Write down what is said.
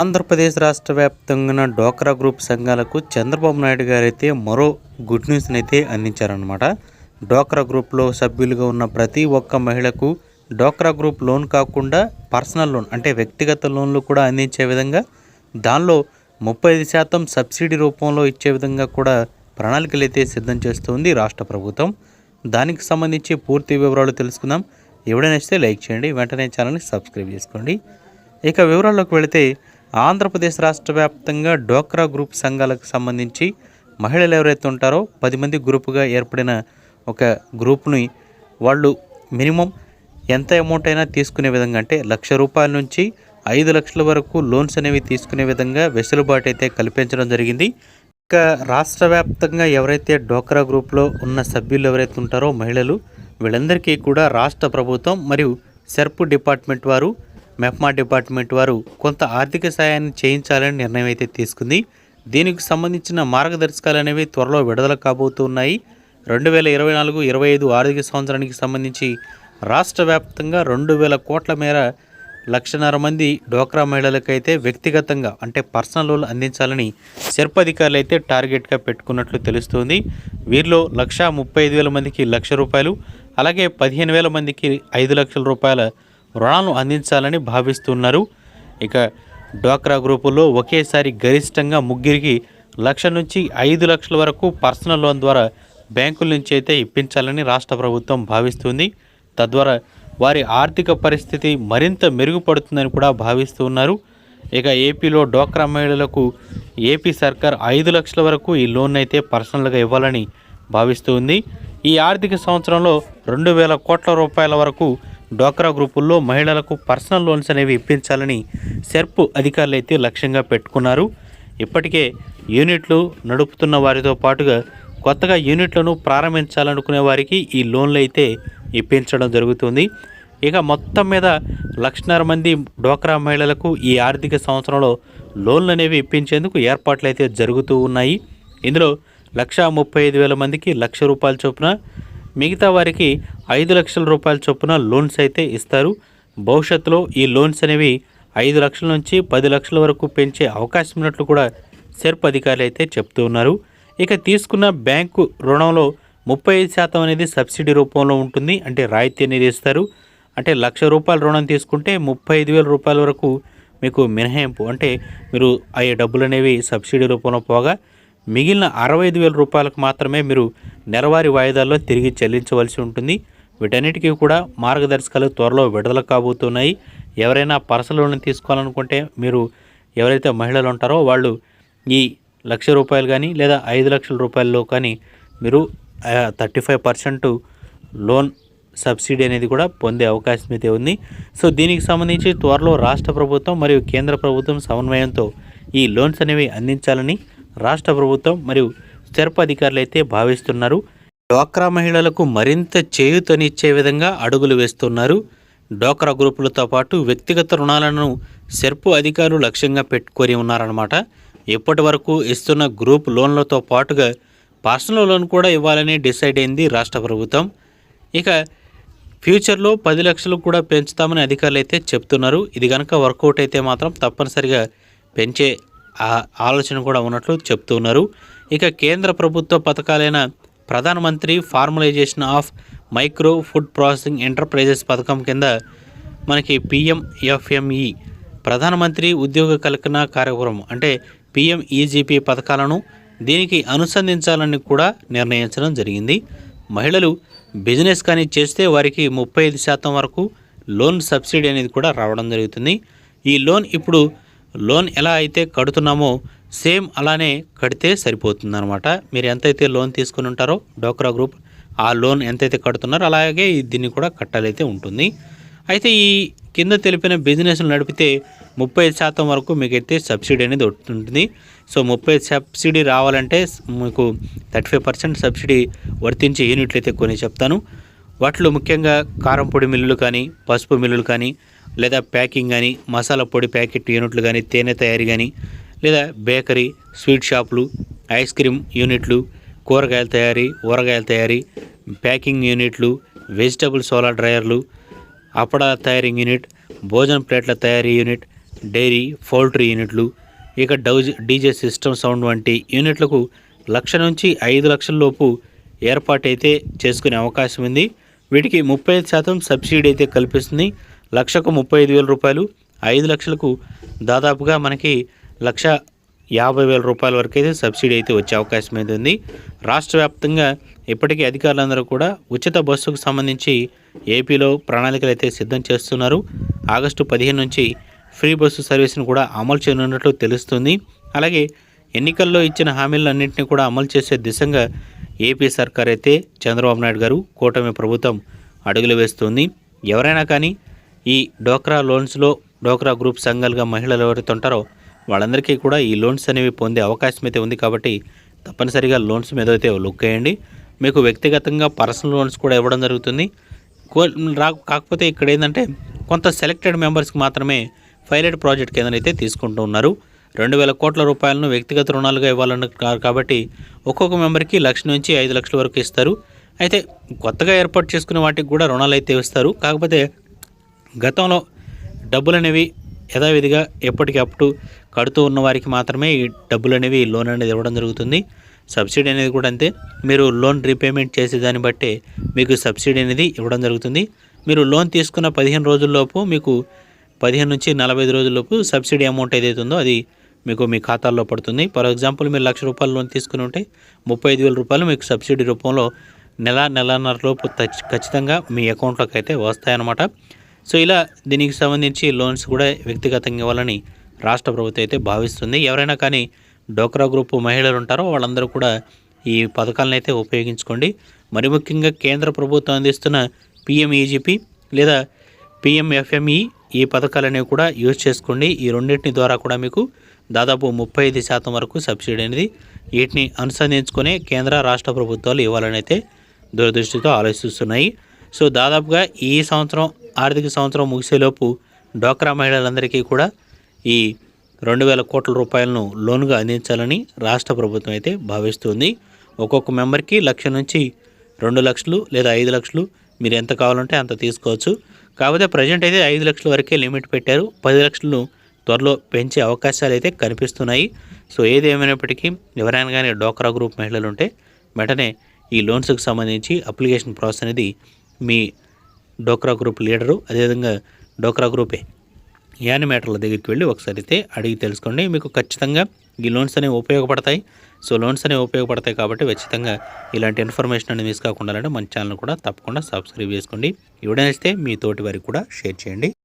ఆంధ్రప్రదేశ్ రాష్ట్ర వ్యాప్తంగా డోక్రా గ్రూప్ సంఘాలకు చంద్రబాబు నాయుడు గారైతే మరో గుడ్ న్యూస్ని అయితే అందించారనమాట డోక్రా గ్రూప్లో సభ్యులుగా ఉన్న ప్రతి ఒక్క మహిళకు డోక్రా గ్రూప్ లోన్ కాకుండా పర్సనల్ లోన్ అంటే వ్యక్తిగత లోన్లు కూడా అందించే విధంగా దానిలో ముప్పై ఐదు శాతం సబ్సిడీ రూపంలో ఇచ్చే విధంగా కూడా ప్రణాళికలు అయితే సిద్ధం చేస్తుంది రాష్ట్ర ప్రభుత్వం. దానికి సంబంధించి పూర్తి వివరాలు తెలుసుకుందాం. ఎవడైనా ఇస్తే లైక్ చేయండి వెంటనే ఛానల్ని సబ్స్క్రైబ్ చేసుకోండి. ఇక వివరాల్లోకి వెళితే ఆంధ్రప్రదేశ్ రాష్ట్ర వ్యాప్తంగా డోక్రా గ్రూప్ సంఘాలకు సంబంధించి మహిళలు ఎవరైతే ఉంటారో పది మంది గ్రూపుగా ఏర్పడిన ఒక గ్రూప్ని వాళ్ళు మినిమం ఎంత అమౌంట్ అయినా తీసుకునే విధంగా అంటే లక్ష రూపాయల నుంచి ఐదు లక్షల వరకు లోన్స్ అనేవి తీసుకునే విధంగా వెసులుబాటు అయితే కల్పించడం జరిగింది. ఇక రాష్ట్ర వ్యాప్తంగా ఎవరైతే డోక్రా గ్రూప్లో ఉన్న సభ్యులు ఎవరైతే ఉంటారో మహిళలు వీళ్ళందరికీ కూడా రాష్ట్ర ప్రభుత్వం మరియు సెర్ప్ డిపార్ట్మెంట్ వారు మెప్మా డిపార్ట్మెంట్ వారు కొంత ఆర్థిక సాయాన్ని చేయించాలని నిర్ణయం అయితే తీసుకుంది. దీనికి సంబంధించిన మార్గదర్శకాలు అనేవి త్వరలో విడుదల కాబోతున్నాయి. రెండు వేల ఇరవై నాలుగు ఇరవై ఐదు ఆర్థిక సంవత్సరానికి సంబంధించి రాష్ట్ర వ్యాప్తంగా రెండు వేల కోట్ల మేర లక్షన్నర మంది డోక్రా మహిళలకైతే వ్యక్తిగతంగా అంటే పర్సనల్ లోన్లు అందించాలని శిల్ప అధికారులు అయితే టార్గెట్గా పెట్టుకున్నట్లు తెలుస్తోంది. వీరిలో లక్షా ముప్పై ఐదు వేల మందికి లక్ష రూపాయలు అలాగే పదిహేను వేల మందికి ఐదు లక్షల రూపాయల రుణాలను అందించాలని భావిస్తున్నారు. ఇక డ్వాక్రా గ్రూపుల్లో ఒకేసారి గరిష్టంగా ముగ్గురికి లక్ష నుంచి ఐదు లక్షల వరకు పర్సనల్ లోన్ ద్వారా బ్యాంకుల నుంచి అయితే ఇప్పించాలని రాష్ట్ర ప్రభుత్వం భావిస్తుంది. తద్వారా వారి ఆర్థిక పరిస్థితి మరింత మెరుగుపడుతుందని కూడా భావిస్తున్నారు. ఇక ఏపీలో డోక్రా మహిళలకు ఏపీ సర్కార్ ఐదు లక్షల వరకు ఈ లోన్ అయితే పర్సనల్గా ఇవ్వాలని భావిస్తూ ఉంది ఈ ఆర్థిక సంవత్సరంలో రెండు వేల కోట్ల రూపాయల వరకు డోక్రా గ్రూపుల్లో మహిళలకు పర్సనల్ లోన్స్ అనేవి ఇప్పించాలని సెర్ప్ అధికారులు అయితే లక్ష్యంగా పెట్టుకున్నారు. ఇప్పటికే యూనిట్లు నడుపుతున్న వారితో పాటుగా కొత్తగా యూనిట్లను ప్రారంభించాలనుకునే వారికి ఈ లోన్లు అయితే ఇప్పించడం జరుగుతుంది. ఇక మొత్తం మీద లక్షన్నర మంది డోక్రా మహిళలకు ఈ ఆర్థిక సంవత్సరంలో లోన్లు అనేవి ఇప్పించేందుకు ఏర్పాట్లు అయితే జరుగుతూ ఉన్నాయి. ఇందులో లక్షా ముప్పై ఐదు వేల మందికి లక్ష రూపాయల చొప్పున మిగతా వారికి ఐదు లక్షల రూపాయల చొప్పున లోన్స్ అయితే ఇస్తారు. భవిష్యత్తులో ఈ లోన్స్ అనేవి ఐదు లక్షల నుంచి పది లక్షల వరకు పెంచే అవకాశం ఉన్నట్లు కూడా సెర్ప్ అధికారులు అయితే చెప్తూ ఉన్నారు. ఇక తీసుకున్న బ్యాంకు రుణంలో ముప్పై ఐదు శాతం అనేది సబ్సిడీ రూపంలో ఉంటుంది అంటే రాయితీ అనేది ఇస్తారు. అంటే లక్ష రూపాయల రుణం తీసుకుంటే ముప్పై ఐదు వేల రూపాయల వరకు మీకు మినహాయింపు అంటే మీరు అయ్యే డబ్బులు అనేవి సబ్సిడీ రూపంలో పోగా మిగిలిన అరవై ఐదు వేల రూపాయలకు మాత్రమే మీరు నెలవారీ వాయిదాల్లో తిరిగి చెల్లించవలసి ఉంటుంది. వీటన్నిటికీ కూడా మార్గదర్శకాలు త్వరలో విడుదల కాబోతున్నాయి. ఎవరైనా పర్సనల్ లోన్ తీసుకోవాలనుకుంటే మీరు ఎవరైతే మహిళలు ఉంటారో వాళ్ళు ఈ లక్ష రూపాయలు కానీ లేదా ఐదు లక్షల రూపాయల్లో కానీ మీరు thirty five percent loan subsidy అనేది కూడా పొందే అవకాశం అయితే ఉంది. సో దీనికి సంబంధించి త్వరలో రాష్ట్ర ప్రభుత్వం మరియు కేంద్ర ప్రభుత్వం సమన్వయంతో ఈ లోన్స్ అనేవి అందించాలని రాష్ట్ర ప్రభుత్వం మరియు తెరపు అధికారులు అయితే భావిస్తున్నారు. డ్వాక్రా మహిళలకు మరింత చేయూతనిచ్చే విధంగా అడుగులు వేస్తున్నారు. డ్వాక్రా గ్రూపులతో పాటు వ్యక్తిగత రుణాలను సెర్పు అధికారులు లక్ష్యంగా పెట్టుకొని ఉన్నారన్నమాట. ఇప్పటి వరకు ఇస్తున్న గ్రూప్ లోన్లతో పాటుగా పర్సనల్ లోన్ కూడా ఇవ్వాలని డిసైడ్ అయింది రాష్ట్ర ప్రభుత్వం. ఇక ఫ్యూచర్లో పది లక్షలు కూడా పెంచుతామని అధికారులు అయితే చెప్తున్నారు. ఇది కనుక వర్కౌట్ అయితే మాత్రం తప్పనిసరిగా పెంచే ఆలోచన కూడా ఉన్నట్లు చెప్తున్నారు ఇక కేంద్ర ప్రభుత్వ పథకాలైన ప్రధానమంత్రి formalisation of micro food processing enterprises పథకం కింద మనకి పిఎంఎఫ్ఎంఈ ప్రధానమంత్రి ఉద్యోగ కల్పన కార్యక్రమం అంటే పిఎంఈజీపీ పథకాలను దీనికి అనుసంధించాలని కూడా నిర్ణయించడం జరిగింది. మహిళలు బిజినెస్ కానీ చేస్తే వారికి ముప్పై ఐదు శాతం వరకు లోన్ సబ్సిడీ అనేది కూడా రావడం జరుగుతుంది. ఈ లోన్ ఇప్పుడు లోన్ ఎలా అయితే కడుతున్నామో సేమ్ అలానే కడితే సరిపోతుందనమాట మీరు ఎంతైతే లోన్ తీసుకుని ఉంటారో డోక్రా గ్రూప్ ఆ లోన్ ఎంతైతే కడుతున్నారో అలాగే దీన్ని కూడా కట్టాలైతే ఉంటుంది. అయితే ఈ కింద తెలిపిన బిజినెస్లు నడిపితే ముప్పై శాతం వరకు మీకైతే సబ్సిడీ అనేది ఉంటుంది సో ముప్పై సబ్సిడీ రావాలంటే మీకు థర్టీ ఫైవ్ పర్సెంట్ సబ్సిడీ వర్తించే యూనిట్లు అయితే కొన్ని చెప్తాను. వాటిలో ముఖ్యంగా కారం పొడి మిల్లులు కానీ పసుపు మిల్లులు కానీ లేదా ప్యాకింగ్ కానీ మసాలా పొడి ప్యాకెట్ యూనిట్లు కానీ తేనె తయారీ కానీ లేదా బేకరీ స్వీట్ షాపులు ఐస్ క్రీమ్ యూనిట్లు కూరగాయల తయారీ ఊరగాయల తయారీ ప్యాకింగ్ యూనిట్లు వెజిటబుల్ సోలార్ డ్రయర్లు అప్పడాల తయారీ యూనిట్ భోజన ప్లేట్ల తయారీ యూనిట్ డైరీ పౌల్ట్రీ యూనిట్లు ఇక డౌజ్ డీజే సిస్టమ్ సౌండ్ వంటి యూనిట్లకు లక్ష నుంచి ఐదు లక్షల లోపు ఏర్పాటైతే చేసుకునే అవకాశం ఉంది. వీటికి ముప్పై ఐదు శాతం సబ్సిడీ అయితే కల్పిస్తుంది. లక్షకు ముప్పై ఐదు వేల రూపాయలు ఐదు లక్షలకు దాదాపుగా మనకి లక్ష యాభై వేల రూపాయల వరకు అయితే సబ్సిడీ అయితే వచ్చే అవకాశం అయితే ఉంది. రాష్ట్ర వ్యాప్తంగా ఇప్పటికీ అధికారులందరూ కూడా ఉచిత బస్సుకు సంబంధించి ఏపీలో ప్రణాళికలు అయితే సిద్ధం చేస్తున్నారు. ఆగస్టు పదిహేను నుంచి ఫ్రీ బస్సు సర్వీస్ను కూడా అమలు చేయనున్నట్లు తెలుస్తుంది. అలాగే ఎన్నికల్లో ఇచ్చిన హామీలన్నింటినీ కూడా అమలు చేసే దిశగా ఏపీ సర్కార్ అయితే చంద్రబాబు నాయుడు గారు కూటమి ప్రభుత్వం అడుగులు వేస్తుంది. ఎవరైనా కానీ ఈ డోక్రా లోన్స్లో డోక్రా గ్రూప్ సంఘాలుగా మహిళలు ఎవరైతే ఉంటారో వాళ్ళందరికీ కూడా ఈ లోన్స్ అనేవి పొందే అవకాశం అయితే ఉంది కాబట్టి తప్పనిసరిగా లోన్స్ మీద అయితే లుక్ వేయండి. మీకు వ్యక్తిగతంగా పర్సనల్ లోన్స్ కూడా ఇవ్వడం జరుగుతుంది. రా కాకపోతే ఇక్కడ ఏంటంటే కొంత సెలెక్టెడ్ మెంబర్స్కి మాత్రమే పైలట్ ప్రాజెక్ట్ కింద అయితే తీసుకుంటూ ఉన్నారు. రెండు వేల కోట్ల రూపాయలను వ్యక్తిగత రుణాలుగా ఇవ్వాలన్నారు కాబట్టి ఒక్కొక్క మెంబర్కి లక్ష నుంచి ఐదు లక్షల వరకు ఇస్తారు. అయితే కొత్తగా ఏర్పాటు చేసుకునే వాటికి కూడా రుణాలు అయితే ఇస్తారు. కాకపోతే గతంలో డబ్బులు అనేవి యథావిధిగా ఎప్పటికప్పుడు కడుతూ ఉన్న వారికి మాత్రమే ఈ డబ్బులు అనేవి లోన్ అనేది ఇవ్వడం జరుగుతుంది. సబ్సిడీ అనేది కూడా అంతే. మీరు లోన్ రీపేమెంట్ చేసే దాన్ని బట్టే మీకు సబ్సిడీ అనేది ఇవ్వడం జరుగుతుంది. మీరు లోన్ తీసుకున్న పదిహేను రోజుల్లోపు మీకు పదిహేను నుంచి నలభై ఐదు రోజుల్లోపు సబ్సిడీ అమౌంట్ ఏదైతే ఉందో అది మీకు మీ ఖాతాల్లో పడుతుంది. ఫర్ ఎగ్జాంపుల్ మీరు లక్ష రూపాయలు లోన్ తీసుకుని ఉంటే ముప్పై ఐదు వేల రూపాయలు మీకు సబ్సిడీ రూపంలో నెల నెలన్నరలోపు ఖచ్చితంగా మీ అకౌంట్లోకి అయితే వస్తాయన్నమాట. సో ఇలా దీనికి సంబంధించి లోన్స్ కూడా వ్యక్తిగతంగా ఇవ్వాలని రాష్ట్ర ప్రభుత్వం అయితే భావిస్తుంది. ఎవరైనా కానీ డోక్రా గ్రూప్ మహిళలు ఉంటారో వాళ్ళందరూ కూడా ఈ పథకాలను అయితే ఉపయోగించుకోండి. మరి ముఖ్యంగా కేంద్ర ప్రభుత్వం అందిస్తున్న పిఎంఈజీపీ లేదా పిఎంఎఫ్ఎంఈ ఈ పథకాలనేవి కూడా యూజ్ చేసుకోండి. ఈ రెండింటిని ద్వారా కూడా మీకు దాదాపు ముప్పై ఐదు శాతం వరకు సబ్సిడీ అనేది వీటిని అనుసంధించుకొని కేంద్ర రాష్ట్ర ప్రభుత్వాలు ఇవ్వాలని అయితే దూరదృష్టితో ఆలోచిస్తున్నాయి. సో దాదాపుగా ఈ సంవత్సరం ఆర్థిక సంవత్సరం ముగిసేలోపు డోక్రా మహిళలందరికీ కూడా ఈ రెండు వేల కోట్ల రూపాయలను లోన్గా అందించాలని రాష్ట్ర ప్రభుత్వం అయితే భావిస్తుంది. ఒక్కొక్క మెంబర్కి లక్ష నుంచి రెండు లక్షలు లేదా ఐదు లక్షలు మీరు ఎంత కావాలంటే అంత తీసుకోవచ్చు. కాకపోతే ప్రజెంట్ అయితే ఐదు లక్షల వరకే లిమిట్ పెట్టారు. పది లక్షలను త్వరలో పెంచే అవకాశాలు అయితే కనిపిస్తున్నాయి. సో ఏది ఏమైనప్పటికీ ఎవరైనా కానీ డోక్రా గ్రూప్ మహిళలు ఉంటే వెంటనే ఈ లోన్స్కి సంబంధించి అప్లికేషన్ ప్రాసెస్ అనేది మీ డోక్రా గ్రూప్ లీడరు అదేవిధంగా డోక్రా గ్రూపే యానిమేటర్ల దగ్గరికి వెళ్ళి ఒకసారి అయితే అడిగి తెలుసుకోండి. మీకు ఖచ్చితంగా ఈ లోన్స్ అనేవి ఉపయోగపడతాయి. సో లోన్స్ అనేవి ఉపయోగపడతాయి కాబట్టి ఖచ్చితంగా ఇలాంటి ఇన్ఫర్మేషన్ అనేది మిస్ కాకుండా ఉండాలంటే మన ఛానల్ కూడా తప్పకుండా సబ్స్క్రైబ్ చేసుకోండి. ఎవడైనా మీ తోటి వారికి కూడా షేర్ చేయండి.